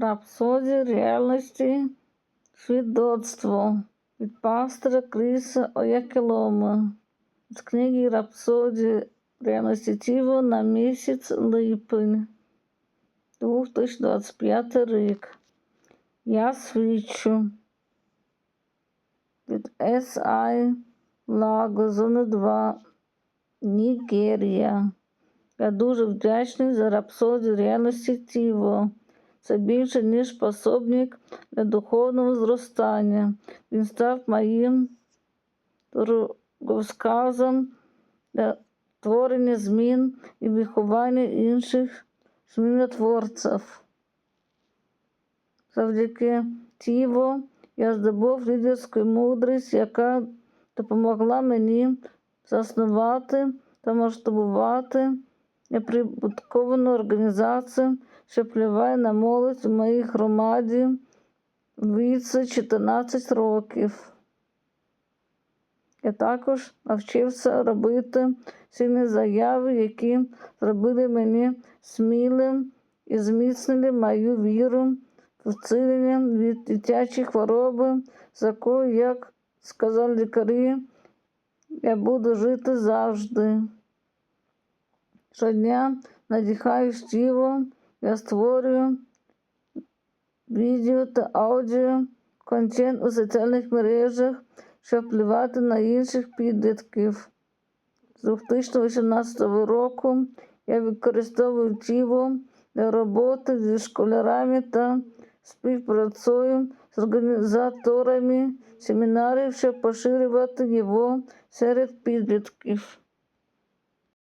Рапсодія реальності свідоцтво від пастора Кріса Оякелома з книги Рапсодія реальності Тіво на місяць липень 2025 рік. Я свідчу від S.I. Лаго, зона 2, Нігерія. Я дуже вдячний за рапсодію реальності Тіво. Це більше, ніж пособник для духовного зростання. Він став моїм дороговказом для творення змін і виховання інших змінотворців. Завдяки Тіво я здобув лідерську мудрість, яка допомогла мені заснувати та масштабувати неприбутковану організацію, що впливає на молодь у моїй громаді віці 14 років. Я також навчився робити сильні заяви, які зробили мені смілим і зміцнили мою віру в вцілення від дитячої хвороби, з якою, як сказали лікарі, я буду жити завжди. Щодня надихаю штіво, я створюю відео та аудіо, контент у соціальних мережах, щоб впливати на інших підлітків. З 2018 року я використовую тіло для роботи зі школярами та співпрацюю з організаторами семінарів, щоб поширювати його серед підлітків.